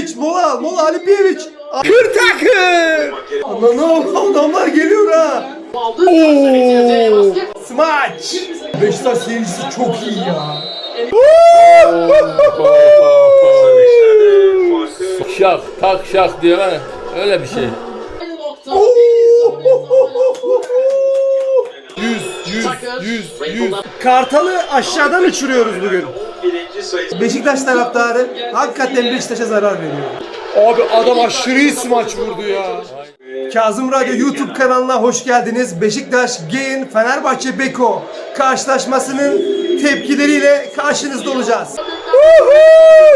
Piyeviç mola mola Ali Piyeviç. Kır takır. Ananı adamlar geliyor ha. Basket. Smaç. Beşiktaş seyircisi çok iyi ya. Şak tak şak diye var ya, öyle bir şey. Aynı nokta. Bir sonraki Yüz, yüz, Takır. yüz, Red yüz. Bull'dan- Kartalı aşağıdan uçuruyoruz bugün. Birinci sayısı. Beşiktaş taraftarı hakikaten Beşiktaş'a zarar veriyor. Abi adam aşırı iyi smaç vurdu ya. Kazım Radyo YouTube kanalına hoş geldiniz. Beşiktaş Gain Fenerbahçe Beko karşılaşmasının tepkileriyle karşınızda olacağız.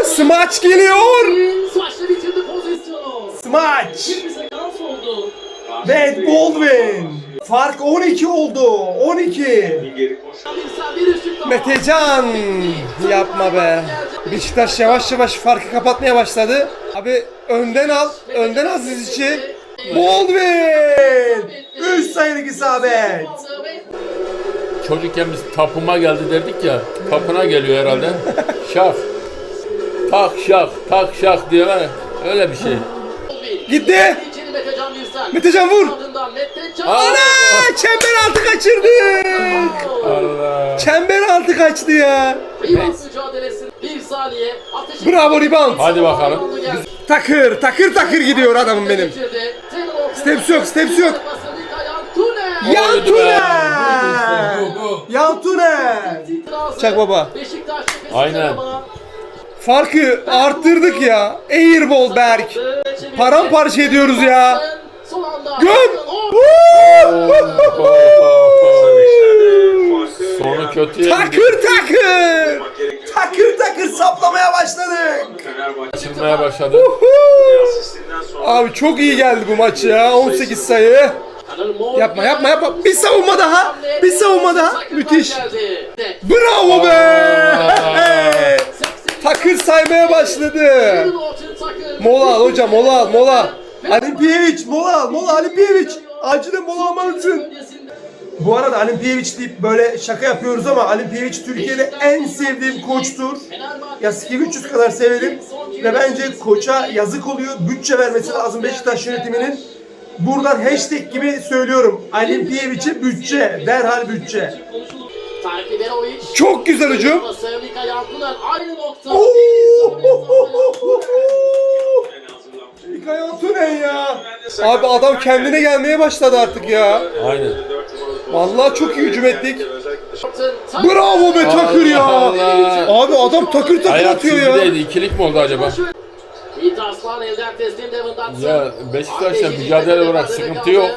Smaç geliyor. Smaçla bitirdi pozisyonu. Smaç. Bir sekans oldu. Ve Baldwin. Fark 12 oldu. 12. Geri koş. Bilsen bir üçlük daha. Metecan yapma be. Beşiktaş yavaş yavaş farkı kapatmaya başladı. Abi önden al, önden al Zizic'i. Baldwin! 3 sayılık isabet. Çocukken biz tapıma geldi derdik ya. Tapına geliyor herhalde. Şak. Tak şak tak şak ya, öyle bir şey. Gitti. Metecan Bilsen. Metecan vur. Ana! Çember altı kaçırdık. Allah. Çember altı kaçtı ya. Rebound mücadelesi. Bir saniye. Ateşi. Bravo rebound. Hadi bakalım. Takır, takır takır gidiyor adamım benim. Steps yok, steps yok. Yan Oydu be. tünel. Yan tünel. Çak baba. Aynen. Farkı arttırdık ya. Airball Berk. Paramparça ediyoruz ya. Son anda. Göm. Sonu gidiyor. Takır takır. Takır takır saplamaya başladık. Açılmaya başladı. Abi çok iyi geldi bu maç ya. 18 sayı. Yapma yapma yapma. Bir savunma daha. Bir savunma daha. Müthiş. Bravo be. Takır saymaya başladı. Mola al hocam mola al mola. Ali Piyeviç mola al mola Ali Piyeviç. Acilen mola almalısın. Bu arada Ali Piyeviç deyip böyle şaka yapıyoruz ama Ali Piyeviç Türkiye'de en sevdiğim koçtur. Ya Ski 300 kadar severim. Ve bence koça yazık oluyor. Bütçe vermesi lazım Beşiktaş yönetiminin. Buradan hashtag gibi söylüyorum. Ali Piyeviç'e bütçe. Derhal bütçe. Çok güzel hücum. Aynı İlkay Antunen ya. Abi adam kendine gelmeye başladı artık ya. Aynen. Vallahi çok iyi hücum ettik. Bravo be Takır ya. Allah. Abi adam takır takır Ayak atıyor ya. çizgideydi. İkilik mi oldu acaba? İyi taslan elden teslim Devon Dotson. Ya Beşiktaş'ta mücadele olarak sıkıntı yok.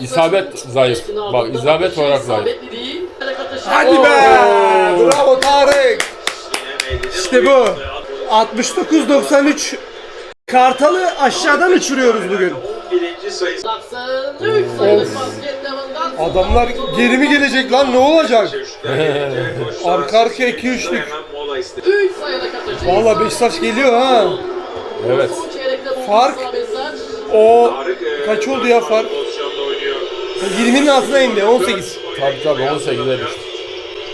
İsabet zayıf. Bak, isabet olarak zayıf. Hadi be. Bravo Tarık. İşte bu. 69-93 Kartalı aşağıdan uçuruyoruz bugün. birinci sayısı. Adamlar geri mi gelecek lan ne olacak? Arka arkaya iki üçlük. Hemen mola istedi. 3 sayıda katacak. Valla Beşiktaş geliyor ha. Evet. Fark. O kaç oldu ya fark? Pozisyonda oynuyor. 20'nin altına indi 18. Tabii tabii 18'e düştü.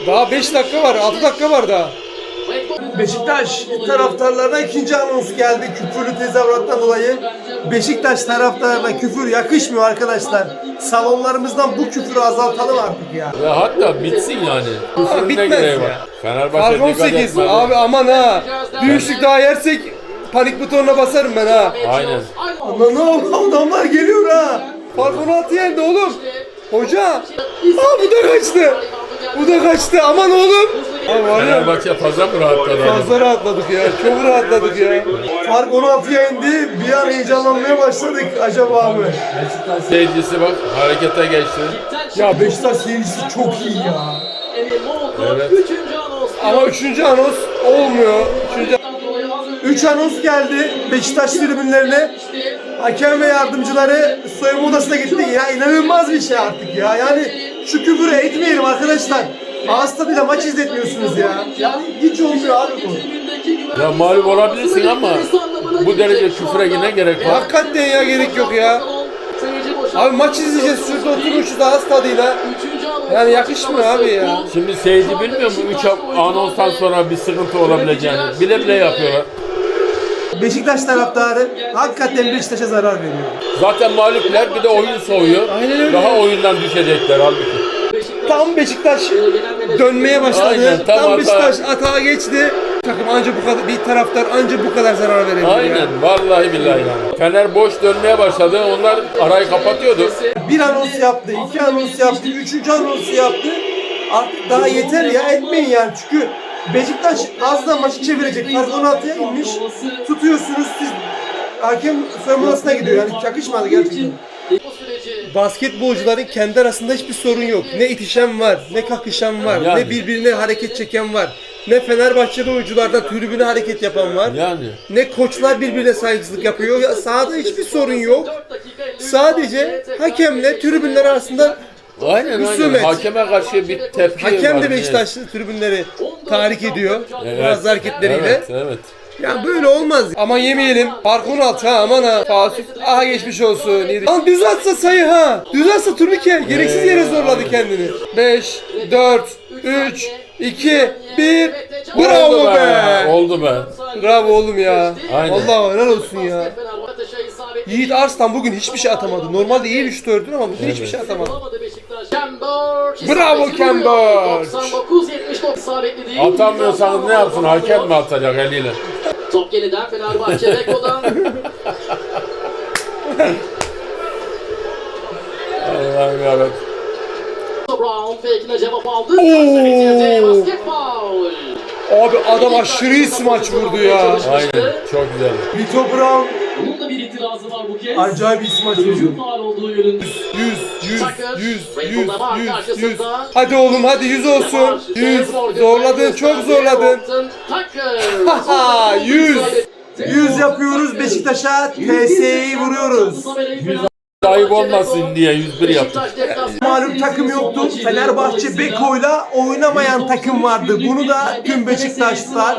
Daha 5 dakika var 6 dakika var daha. Beşiktaş taraftarlarına ikinci anons geldi küfürlü tezahürattan dolayı. Beşiktaş taraftarlarına küfür yakışmıyor arkadaşlar. Salonlarımızdan bu küfürü azaltalım artık ya. Ya hatta bitsin yani. Küfürün bitmez ne gereği ya. var? Fenerbahçe Fark dikkat 18 etmedi. abi aman ha. Bir üçlük daha yersek panik butonuna basarım ben ha. Aynen. Ananı adamlar geliyor ha. Fark 16 yendi oğlum. Hoca. Aa bu da kaçtı. Bu da kaçtı aman oğlum. Abi var ya Fenerbahçe fazla mı rahatladı? fazla rahatladık ya. Çok rahatladık ya. Fark 16'ya indi. Bir an heyecanlanmaya başladık acaba mı? Seyircisi bak harekete geçti. Ya Beşiktaş seyircisi çok iyi ya. Evet. Ama üçüncü anons olmuyor. Üçüncü... Üç anons geldi Beşiktaş tribünlerine. Hakem ve yardımcıları soyunma odasına gitti. Ya inanılmaz bir şey artık ya. Yani şu küfürü etmeyelim arkadaşlar. Ağız tadıyla maç izletmiyorsunuz ya. Yani hiç olmuyor abi bu. Ya mağlup olabilirsin ama bu derece küfüre ne gerek var? Hakikaten ya gerek yok ya. Abi maç izleyeceğiz şurada oturmuşuz ağız tadıyla. Yani yakışmıyor abi ya. Şimdi seyirci bilmiyor mu 3 anonstan sonra bir sıkıntı olabileceğini? Bile bile yapıyorlar. Beşiktaş taraftarı hakikaten Beşiktaş'a zarar veriyor. Zaten mağlupler bir de oyun soğuyor. Aynen öyle. Daha oyundan düşecekler halbuki. Tam Beşiktaş dönmeye başladı. Aynen, tam tam hata. Beşiktaş atağa geçti. Takım anca bu kadar bir taraftar anca bu kadar zarar verebilir. Aynen ya. vallahi billahi yani. Fener boş dönmeye başladı. Onlar arayı kapatıyordu. Bir anons yaptı, iki anons yaptı, üçüncü anons yaptı. Artık daha yeter ya etmeyin yani çünkü Beşiktaş az da maçı çevirecek. Fark 16'ya inmiş. Tutuyorsunuz siz hakem soyunma gidiyor yani yakışmadı gerçekten. Bu süreci Basketbolcuların kendi arasında hiçbir sorun yok. Ne itişen var, ne kakışan var, Yani. ne birbirine hareket çeken var. Ne Fenerbahçe'de oyunculardan tribüne hareket yapan var. Yani. Ne koçlar birbirine saygısızlık yapıyor. Ya sahada hiçbir sorun yok. 4 dakika 53 Sadece hakemle tribünler arasında Aynen aynen. Husumet. Hakeme karşı bir tepki hakem var. de Beşiktaşlı tribünleri tahrik ediyor. Evet. Bazı hareketleriyle. Evet, evet. Ya böyle olmaz. Aman yemeyelim. Fark 16 ha aman ha. Fasıl. Aha geçmiş olsun. Lan düz atsa sayı ha. Düz atsa turnike. Gereksiz yere zorladı kendini. 5, 4, 3, 2, 1. Bravo Oldu be. Oldu be. Bravo oğlum ya. Aynen. Allah helal olsun ya. Yiğit Arslan bugün hiçbir şey atamadı. Normalde iyi bir şutördün ama bugün hiçbir şey atamadı. Bravo vuruyor. 99-79 isabetli değil. Atamıyorsanız ne yapsın? Hakem mi atacak eliyle? Top yeniden Fenerbahçe Beko'dan. Allah'ım yarabbim. Brown fake'ine cevap aldı. Oo. Abi adam aşırı iyi smaç vurdu ya. Aynen. Çok güzel. Vito Brown Bunun da bir itirazı var bu kez. acayip iyi smaç vurdu. Hücum faul olduğu yönünde. 100, 100, Tucker, 100, 100, Rayford'a var 100, 100. karşısında. Hadi oğlum hadi 100 olsun. 100. Zorladın, çok zorladın. Haha, 100. 100 yapıyoruz Beşiktaş'a. TS'yi vuruyoruz. Ayıp olmasın diye 101 yaptık. Malum takım yoktu. Fenerbahçe Beko'yla oynamayan takım vardı. Bunu da tüm Beşiktaşlılar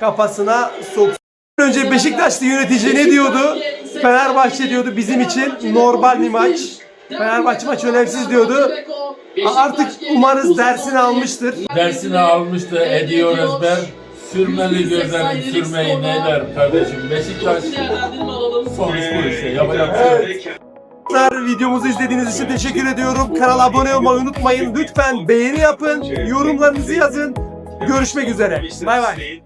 kafasına soktu. Önce Beşiktaşlı yönetici ne diyordu? Fenerbahçe diyordu bizim için normal bir maç. Fenerbahçe maç önemsiz diyordu. Artık umarız dersini almıştır. Dersini almıştı ediyor ezber. Sürmeli gözlerin sürmeyi ne der kardeşim. Beşiktaş sonuç bu işte. Yapacak bir şey yok. Arkadaşlar videomuzu izlediğiniz için teşekkür ediyorum. Kanala abone olmayı unutmayın. Lütfen beğeni yapın, yorumlarınızı yazın. Görüşmek üzere. Bay bay.